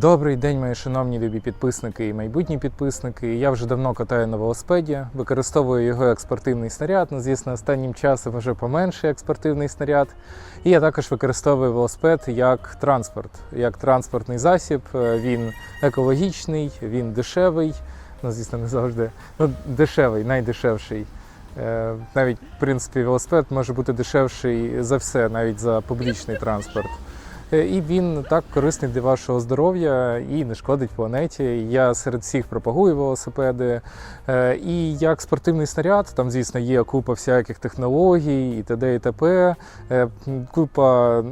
Добрий день, мої шановні любі підписники і майбутні підписники. Я вже давно катаю на велосипеді, використовую його як спортивний снаряд. Ну, звісно, останнім часом вже поменше як спортивний снаряд. І я також використовую велосипед як транспорт, як транспортний засіб. Е, Він екологічний, він дешевий. Ну, звісно, не завжди. Ну, дешевий, найдешевший. Е, Навіть, в принципі, велосипед може бути дешевший за все, навіть за публічний транспорт. Е, І він так корисний для вашого здоров'я і не шкодить планеті. Я серед всіх пропагую велосипеди. Е, І як спортивний снаряд, там, звісно, є купа всяких технологій і т.д. і т.п. Е, Купа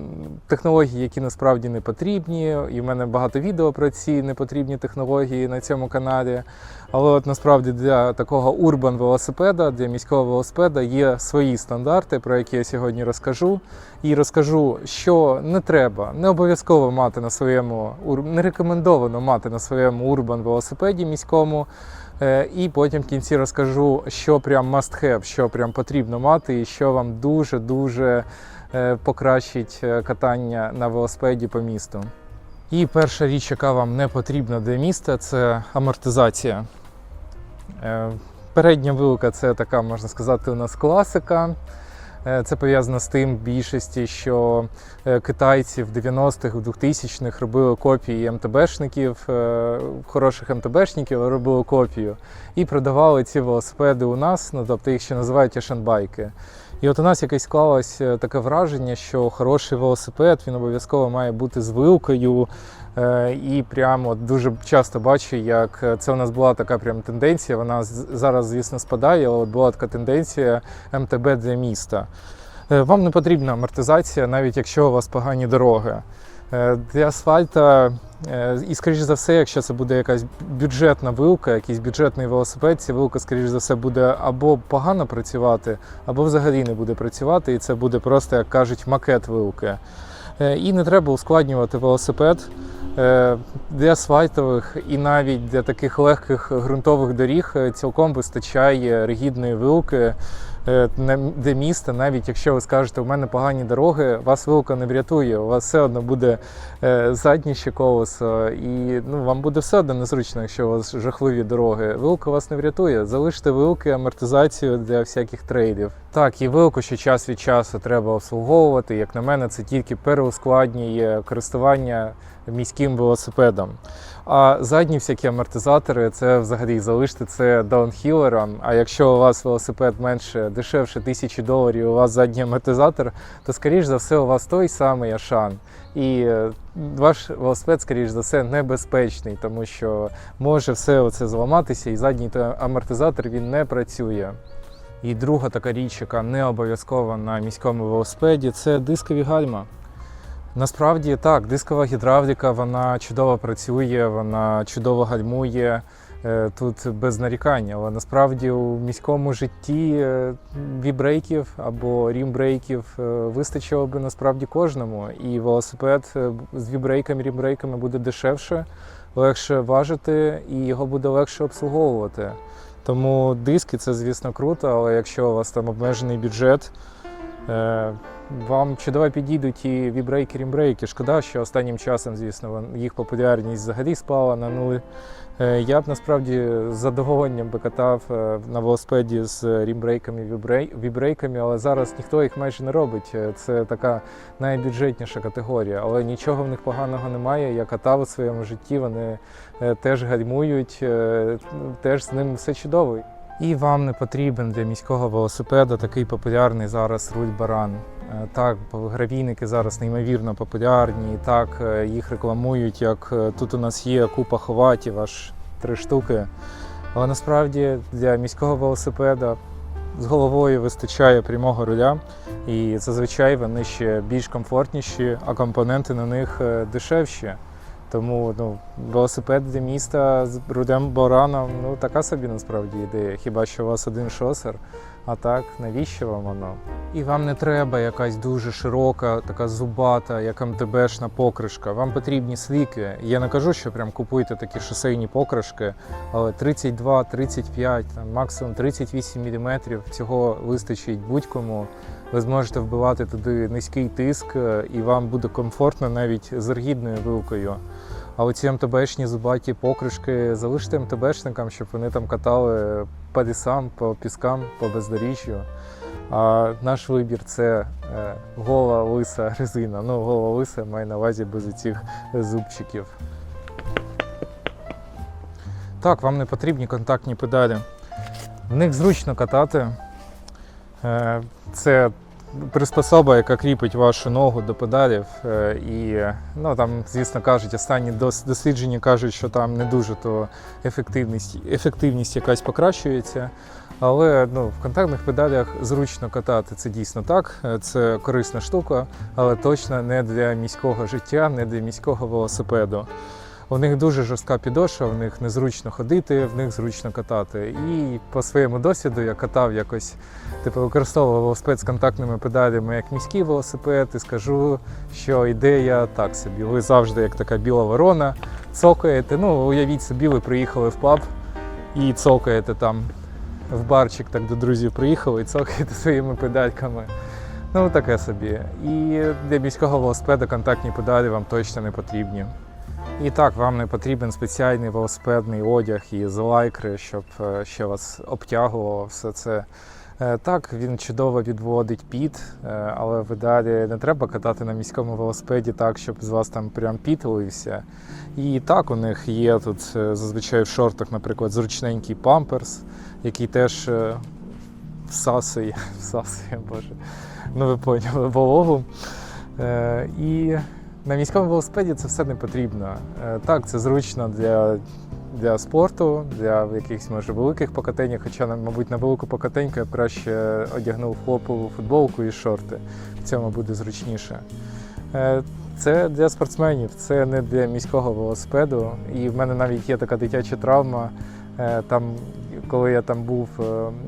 технологій, які насправді не потрібні. І в мене багато відео про ці непотрібні технології на цьому каналі. Але от насправді для такого урбан велосипеда, для міського велосипеда є свої стандарти, про які я сьогодні розкажу. І розкажу, що не треба, не обов'язково мати на своєму не рекомендовано мати на своєму урбан велосипеді міському. Е, І потім в кінці розкажу, що прям must have, що прям потрібно мати, і що вам дуже дуже е, покращить е, катання на велосипеді по місту. І перша річ, яка вам не потрібна для міста, це амортизація. Передня вилка це така, можна сказати, у нас класика. Е, Це пов'язано з тим більшості, що е, китайці в 90-х, в 2000-х робили копії МТБшників, е, хороших МТБшників, робили копію. І продавали ці велосипеди у нас, ну тобто їх ще називають ашенбайки. І от у нас якесь склалось е, таке враження, що хороший велосипед він обов'язково має бути з вилкою. Е, І прямо дуже часто бачу, як е, це у нас була така прям тенденція. Вона зараз, звісно, спадає, але от була така тенденція МТБ для міста. Вам не потрібна амортизація, навіть якщо у вас погані дороги. Е, Для асфальта, е, і скоріш за все, якщо це буде якась бюджетна вилка, якийсь бюджетний велосипед, ця вилка, скоріш за все, буде або погано працювати, або взагалі не буде працювати, і це буде просто, як кажуть, макет вилки. Е, І не треба ускладнювати велосипед. Для асфальтових і навіть для таких легких ґрунтових доріг цілком вистачає ригідної вилки е, для міста. Навіть якщо ви скажете, у мене погані дороги, вас вилка не врятує. У вас все одно буде е, заднє ще колесо, і ну, вам буде все одно незручно, якщо у вас жахливі дороги. Вилка вас не врятує. Залиште вилки, амортизацію для всяких трейдів. Так, і вилку ще час від часу треба обслуговувати. Як на мене, це тільки переускладнює користування міським велосипедом. А задні всякі амортизатори це взагалі залиште це даунхілерам. А якщо у вас велосипед менше дешевше тисячі доларів, у вас задній амортизатор, то скоріш за все у вас той самий Ашан. І е, ваш велосипед, скоріш за все, небезпечний, тому що може все оце зламатися, і задній амортизатор він не працює. І друга така річ, яка не обов'язкова на міському велосипеді, це дискові гальма. Насправді так, дискова гідравліка вона чудово працює, вона чудово гальмує. е, Тут без нарікань, але насправді у міському житті е, вібрейків або рімбрейків е, вистачило би насправді кожному. І велосипед з вібрейками, рімбрейками буде дешевше, легше важити і його буде легше обслуговувати. Тому диски це, звісно, круто, але якщо у вас там обмежений бюджет, вам чудово підійдуть і вібрейки, рімбрейки. Шкода, що останнім часом, звісно, їх популярність взагалі спала на нуль. Е, Я б насправді з задоволенням би катав е, на велосипеді з рімбрейками, вібрей- вібрейками, але зараз ніхто їх майже не робить. Е, Це така найбюджетніша категорія, але нічого в них поганого немає. Я катав у своєму житті, вони теж гальмують, теж з ним все чудово. І вам не потрібен для міського велосипеда такий популярний зараз руль баран. Е, Так, гравійники зараз неймовірно популярні, так е, їх рекламують, як е, тут у нас є купа ховатів, аж три штуки. Але насправді для міського велосипеда з головою вистачає прямого руля, і зазвичай вони ще більш комфортніші, а компоненти на них дешевші. Тому ну, велосипед для міста з рулем бараном ну така собі насправді ідея. Хіба що у вас один шосер, а так навіщо вам воно? І вам не треба якась дуже широка, така зубата, як МТБшна покришка. Вам потрібні сліки. Я не кажу, що прям купуйте такі шосейні покришки, але 32, 35, там, максимум 38 мм цього вистачить будь-кому. Ви зможете вбивати туди низький тиск, е, і вам буде комфортно навіть з аргідною вилкою. А оці МТБшні зубаті покришки залиште МТБшникам, щоб вони там катали по лісам, по піскам, по бездоріжжю. А наш вибір це е, гола лиса резина. Ну, гола лиса має на увазі без цих зубчиків. Так, вам не потрібні контактні педалі. В них зручно катати. Це приспособа, яка кріпить вашу ногу до педалів. Е, І ну, там, звісно, кажуть, останні дослідження кажуть, що там не дуже то ефективність, ефективність якась покращується. Але ну, в контактних педалях зручно катати. Це дійсно так. Е, Це корисна штука, але точно не для міського життя, не для міського велосипеду. У них дуже жорстка підошва, в них незручно ходити, в них зручно катати. І по своєму досвіду я катав якось, типу, використовував велосипед з контактними педалями як міський велосипед, і скажу, що ідея так собі. Ви завжди, як така біла ворона, цокаєте. Ну, уявіть собі, ви приїхали в паб і цокаєте там в барчик, так до друзів приїхали і цокаєте своїми педальками. Ну, таке собі. І для міського велосипеда контактні педалі вам точно не потрібні. І так, вам не потрібен спеціальний велосипедний одяг із лайкри, щоб е, ще вас обтягувало все це. Е, Так, він чудово відводить піт, е, але в ідеалі не треба катати на міському велосипеді так, щоб з вас там прям піт лився. І так, у них є тут зазвичай в шортах, наприклад, зручненький памперс, який теж всасує, всасує, боже, ну ви поняли, вологу. І на міському велосипеді це все не потрібно. Е, Так, це зручно для, для спорту, для якихось може великих покатень, хоча, мабуть, на велику покатеньку я б краще одягнув хлопову футболку і шорти. В цьому буде зручніше. Е, Це для спортсменів, це не для міського велосипеду. І в мене навіть є така дитяча травма. Е, Там, коли я там був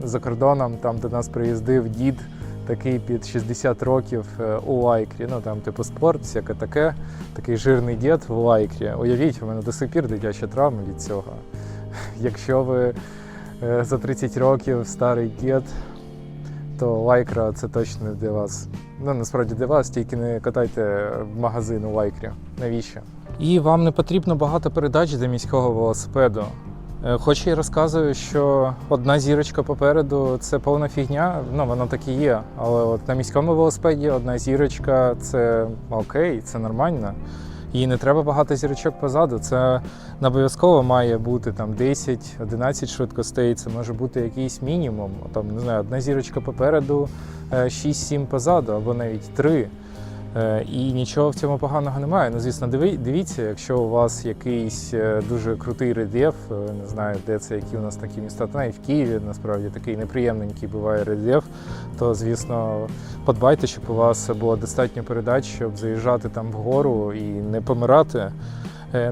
за кордоном, там до нас приїздив дід такий під 60 років е, у лайкрі. Ну там, типу, спорт, всяке таке, такий жирний дід в лайкрі. Уявіть, у мене до сих пір дитяча травма від цього. Якщо ви е, за 30 років старий дід, то лайкра це точно для вас. Ну, насправді для вас, тільки не катайте в магазин у лайкрі. Навіщо? І вам не потрібно багато передач для міського велосипеду. Е, Хоч й розказую, що одна зірочка попереду це повна фігня, ну воно так і є. Але от на міському велосипеді одна зірочка це окей, це нормально. І не треба багато зірочок позаду. Це не обов'язково має бути там 10-11 швидкостей, це може бути якийсь мінімум. Там, не знаю, одна зірочка попереду, е, 6-7 позаду, або навіть 3. Е, І нічого в цьому поганого немає. Ну, звісно, дивіться, якщо у вас якийсь е, дуже крутий рельєф, е, не знаю, де це, які у нас такі міста, та навіть в Києві насправді такий неприємненький буває рельєф, то звісно подбайте, щоб у вас було достатньо передач, щоб заїжджати там вгору і не помирати.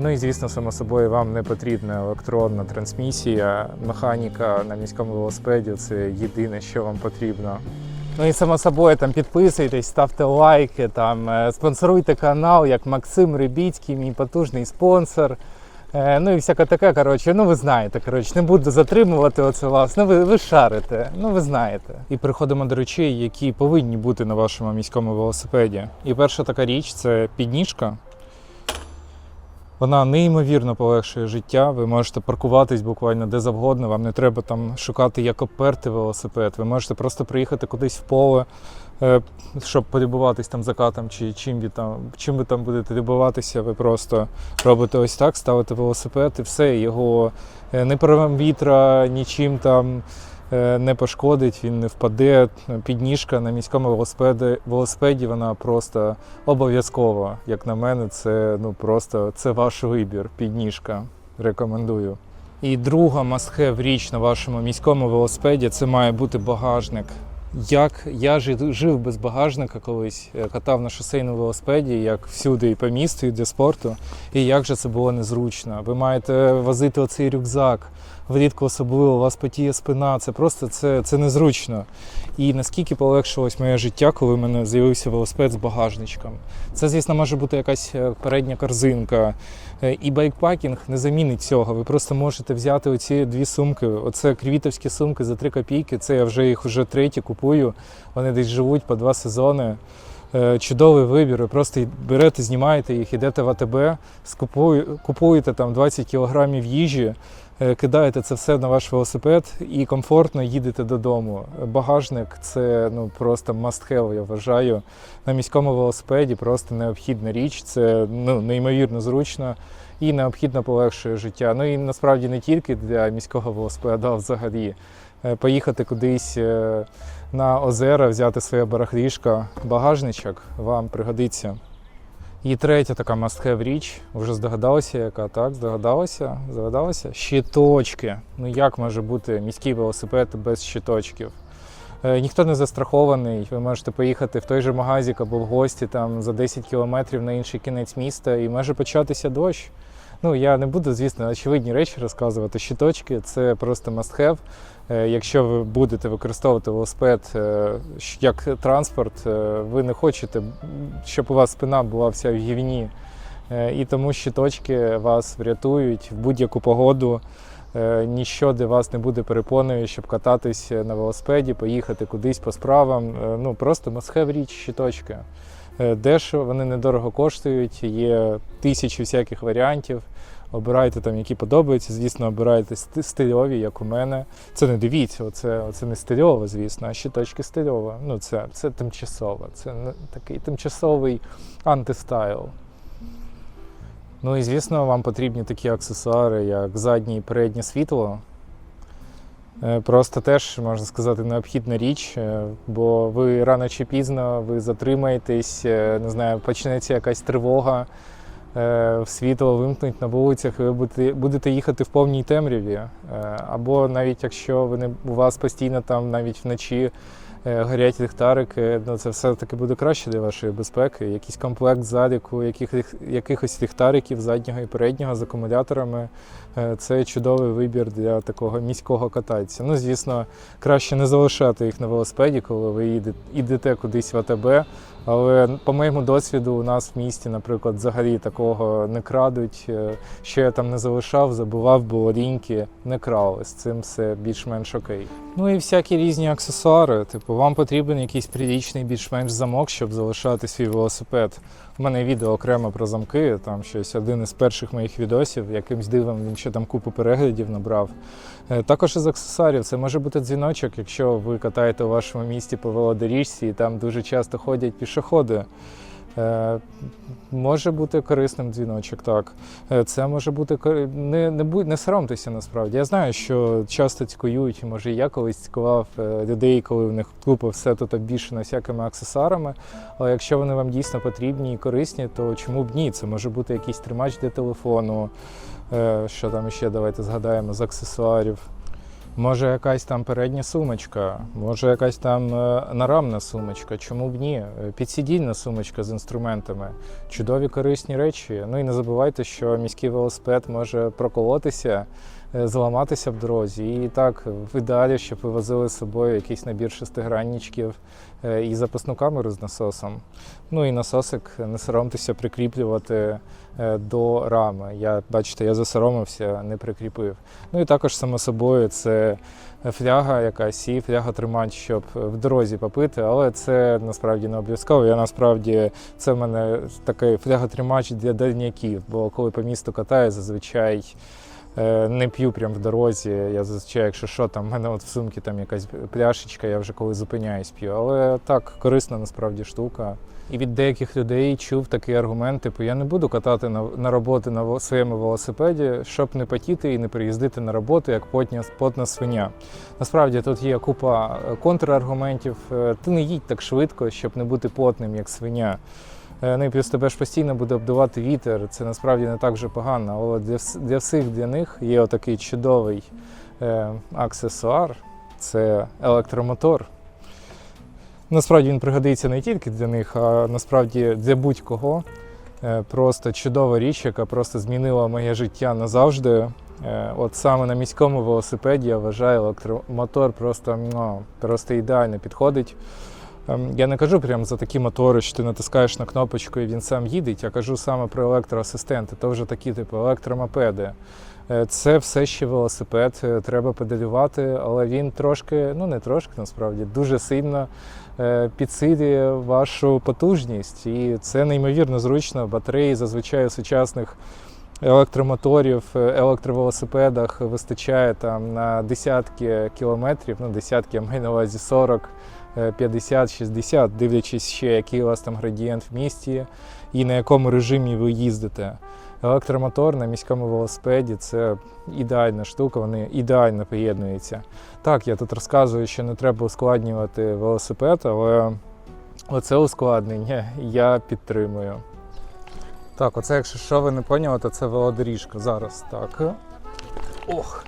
Ну і звісно, само собою, вам не потрібна електронна трансмісія, механіка на міському велосипеді це єдине, що вам потрібно. Ну і само собою там підписуйтесь, ставте лайки, там е, спонсоруйте канал, як Максим Рибіцький, мій потужний спонсор. Е, Ну і всяке таке, коротше, ну ви знаєте, коротше, не буду затримувати оце вас. Ну ви, ви шарите, ну ви знаєте. І переходимо до речей, які повинні бути на вашому міському велосипеді. І перша така річ це підніжка. Вона неймовірно полегшує життя. Ви можете паркуватись буквально де завгодно. Вам не треба там шукати, як оперти велосипед. Ви можете просто приїхати кудись в поле, е, щоб полюбуватись там закатом, чи чим ви там, чим ви там будете любуватися. Ви просто робите ось так, ставите велосипед і все. Його е, не порвем вітра, нічим там не пошкодить, він не впаде. Підніжка на міському велосипеді, велосипеді вона просто обов'язково. Як на мене, це ну просто це ваш вибір. Підніжка. Рекомендую. І друга must-have річ на вашому міському велосипеді це має бути багажник. Як я жи- жив без багажника колись, е, катав на шосейному велосипеді, як всюди і по місту, і для спорту. І як же це було незручно. Ви маєте возити оцей рюкзак. Влітку особливо у вас потіє спина. Це просто це, це незручно. І наскільки полегшилось моє життя, коли в мене з'явився велосипед з багажничком. Це, звісно, може бути якась е, передня корзинка. Е, І байкпакінг не замінить цього. Ви просто можете взяти оці дві сумки. Оце крівітовські сумки за 3 копійки. Це я вже їх вже треті купую. Вони десь живуть по два сезони. Е, Чудовий вибір. Ви просто берете, знімаєте їх, йдете в АТБ, скупує- купуєте там 20 кілограмів їжі, кидаєте це все на ваш велосипед і комфортно їдете додому. Багажник це ну просто must have, я вважаю. На міському велосипеді просто необхідна річ. Це ну, неймовірно зручно і необхідно полегшує життя. Ну і насправді не тільки для міського велосипеда, а взагалі. Е, Поїхати кудись е, на озера, взяти своє барахлішко, багажничок вам пригодиться. І третя така must-have річ, вже здогадалися, яка так, здогадалася, здогадалася. Щиточки. Ну як може бути міський велосипед без щиточків? Е, Ніхто не застрахований. Ви можете поїхати в той же магазик або в гості там за 10 кілометрів на інший кінець міста і може початися дощ. Ну я не буду, звісно, очевидні речі розказувати. Щиточки це просто must have. Е, Якщо ви будете використовувати велосипед е, як транспорт, е, ви не хочете, щоб у вас спина була вся в гівні. І тому щиточки вас врятують в будь-яку погоду. Ніщо для вас не буде перепоною, щоб кататись на велосипеді, поїхати кудись по справам. Ну просто must have річ щиточки. Е, Дешево, вони недорого коштують, є тисячі всяких варіантів. Обирайте там, які подобаються. Звісно, обирайте стильові, як у мене. Це не дивіться, оце, оце не стильово, звісно, а щиточки стильово. Ну, це, це тимчасово. Це такий тимчасовий антистайл. Ну і звісно, вам потрібні такі аксесуари, як заднє і переднє світло. Е, Просто теж можна сказати необхідна річ, е, бо ви рано чи пізно ви затримаєтесь, е, не знаю, почнеться якась тривога, світло вимкнуть на вулицях, і ви будете, їхати в повній темряві. Або навіть якщо ви не, у вас постійно там навіть вночі горять ліхтарики, ну це все-таки буде краще для вашої безпеки. Якийсь комплект заліку, яких, якихось ліхтариків заднього і переднього з акумуляторами. Е, Це чудовий вибір для такого міського катальця. Ну, звісно, краще не залишати їх на велосипеді, коли ви їдете кудись в АТБ. Але по моєму досвіду, у нас в місті, наприклад, взагалі такого не крадуть. Е, Що я там не залишав, забував, було ліньки, не крали. З цим все більш-менш окей. Ну і всякі різні аксесуари. Типу, вам потрібен якийсь прилічний більш-менш замок, щоб залишати свій велосипед. У мене відео окремо про замки, там щось один із перших моїх відосів, якимсь дивом він ще там купу переглядів набрав. Е, Також із аксесуарів це може бути дзвіночок, якщо ви катаєте у вашому місті по велодоріжці, і там дуже часто ходять пішоходи. Е, Може бути корисним дзвіночок, так. Е, Це може бути не, не, будь, не соромтеся насправді. Я знаю, що часто цькують, може, я колись цькував е, людей, коли в них купа все тут обвішано всякими аксесуарами. Але якщо вони вам дійсно потрібні і корисні, то чому б ні? Це може бути якийсь тримач для телефону. Що там ще давайте згадаємо з аксесуарів. Може, якась там передня сумочка, може якась там е, нарамна сумочка, чому б ні? Підсідільна сумочка з інструментами. Чудові корисні речі. Ну і не забувайте, що міський велосипед може проколотися, е, зламатися в дорозі. І так, в ідеалі, щоб ви возили з собою якийсь набір шестигранничків е, і запасну камеру з насосом. Ну і насосик не соромтеся прикріплювати е, до рами. Я бачите, я засоромився, не прикріпив. Ну і також, само собою, це фляга якась і фляга тримач, щоб в дорозі попити, але це насправді не обов'язково. Я насправді це в мене такий фляга-тримач для дальняків, бо коли по місту катаю, зазвичай. Е, Не п'ю прямо в дорозі. Я зазвичай, якщо що, там в мене от в сумці там якась пляшечка, я вже коли зупиняюсь п'ю. Але так, корисна насправді штука. І від деяких людей чув такий аргумент, типу, я не буду катати на, на роботи на своєму велосипеді, щоб не потіти і не приїздити на роботу як потня, потна свиня. Насправді тут є купа е, контраргументів. Е, Ти не їдь так швидко, щоб не бути потним, як свиня. Е, Ну і плюс тебе ж постійно буде обдувати вітер. Це насправді не так вже погано. Але для, для всіх для них є отакий чудовий е, аксесуар це електромотор. Насправді він пригодиться не тільки для них, а насправді для будь-кого. Е, Просто чудова річ, яка просто змінила моє життя назавжди. Е, От саме на міському велосипеді я вважаю електромотор просто, ну, просто ідеально підходить. Ем, Я не кажу прямо за такі мотори, що ти натискаєш на кнопочку і він сам їде. Я кажу саме про електроасистенти. То вже такі типу електромопеди. Е, Це все ще велосипед, е, треба педалювати, але він трошки, ну не трошки, насправді, дуже сильно е, підсилює вашу потужність. І це неймовірно зручно. Батареї зазвичай у сучасних електромоторів, електровелосипедах вистачає там на десятки кілометрів, ну десятки, я маю на увазі 40, е, 50, 60, дивлячись ще, який у вас там градієнт в місті і на якому режимі ви їздите. Електромотор на міському велосипеді це ідеальна штука, вони ідеально поєднуються. Так, я тут розказую, що не треба ускладнювати велосипед, але оце ускладнення я підтримую. Так, оце, якщо що ви не поняли, то це велодоріжка зараз. Так. Ох.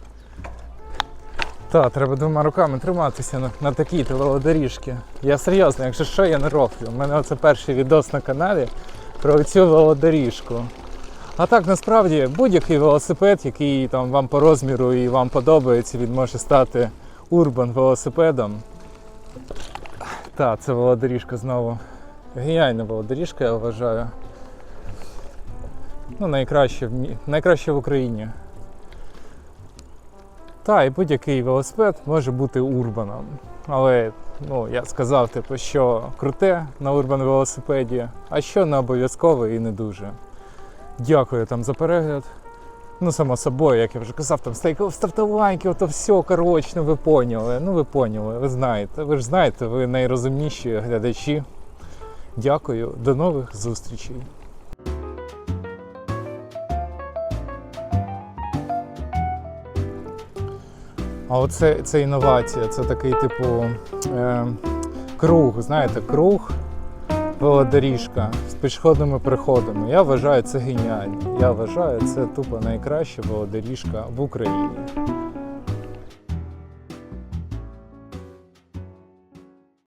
Так, треба двома руками триматися на, на такій велодоріжці. Я серйозно, якщо що, я не роблю. У мене оце перший відос на каналі про цю велодоріжку. А так насправді будь-який велосипед, який там вам по розміру і вам подобається, він може стати урбан велосипедом. Так, це велодоріжка знову. Геніальна велодоріжка, я вважаю. Ну, найкраще в, найкраще в Україні. Та, і будь-який велосипед може бути урбаном. Але ну, я сказав, типу, що круте на урбан велосипеді, а що не обов'язково і не дуже. Дякую там за перегляд. Ну, само собою, як я вже казав, там стейк, ставте лайки, ото все, коротше, ну ви поняли. Ну ви поняли, ви знаєте. Ви ж знаєте, ви найрозумніші глядачі. Дякую, до нових зустрічей. А оце це інновація, це такий типу е, круг, знаєте, круг, велодоріжка з пішохідними переходами. Я вважаю це геніально. Я вважаю це тупо найкраща велодоріжка в Україні.